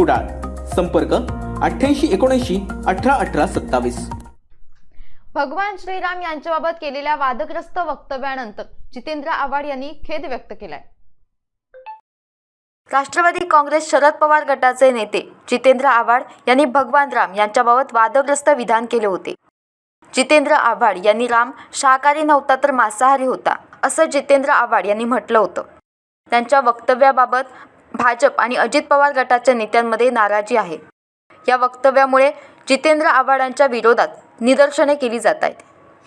कुडाळ. संपर्क अठ्ठ्याऐंशी एकोणऐंशी अठरा अठरा सत्तावीस. भगवान श्रीराम यांच्याबाबत केलेल्या वादग्रस्त वक्तव्यानंतर जितेंद्र आव्हाड यांनी खेद व्यक्त केलाय. राष्ट्रवादी काँग्रेस शरद पवार गटाचे नेते जितेंद्र आव्हाड यांनी भगवान राम यांच्याबाबत वादग्रस्त विधान केले होते. जितेंद्र आव्हाड यांनी राम शाकाहारी नव्हता तर मांसाहारी होता असं जितेंद्र आव्हाड यांनी म्हटलं होतं. त्यांच्या वक्तव्याबाबत भाजप आणि अजित पवार गटाच्या नेत्यांमध्ये नाराजी आहे. या वक्तव्यामुळे जितेंद्र आव्हाडांच्या विरोधात निदर्शने केली जात आहेत.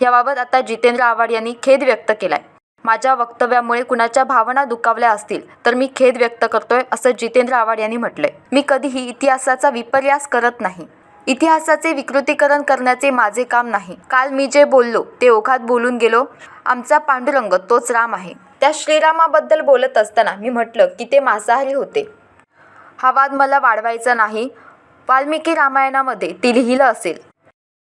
याबाबत आता जितेंद्र आव्हाड यांनी खेद व्यक्त केलाय. माझ्या वक्तव्यामुळे कुणाच्या भावना दुखावल्या असतील तर मी खेद व्यक्त करतोय असं जितेंद्र आव्हाड यांनी म्हटलंय. मी कधीही इतिहासाचा विपर्यास करत नाही. इतिहासाचे विकृतीकरण करण्याचे माझे काम नाही. काल मी जे बोललो ते ओघात बोलून गेलो. आमचा पांडुरंग तोच राम आहे. त्या श्रीरामाबद्दल बोलत असताना मी म्हटलं की ते मांसाहारी होते. हा वाद मला वाढवायचा नाही. वाल्मिकी रामायणामध्ये ती लिहिलं असेल.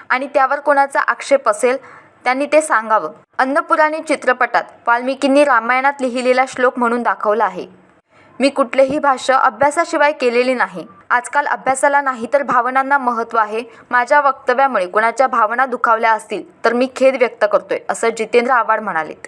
आणि त्यावर कोणाचा आक्षेप असेल त्यांनी ते सांगावं. अन्नपुराणी चित्रपटात वाल्मिकींनी रामायणात लिहिलेला श्लोक म्हणून दाखवला आहे. मी कुठलेही भाष्य अभ्यासाशिवाय केलेले नाही. आजकाल अभ्यासाला नाही तर भावनांना महत्त्व आहे. माझ्या वक्तव्यामुळे कोणाच्या भावना दुखावल्या असतील तर मी खेद व्यक्त करतोय असं जितेंद्र आव्हाड म्हणालेत.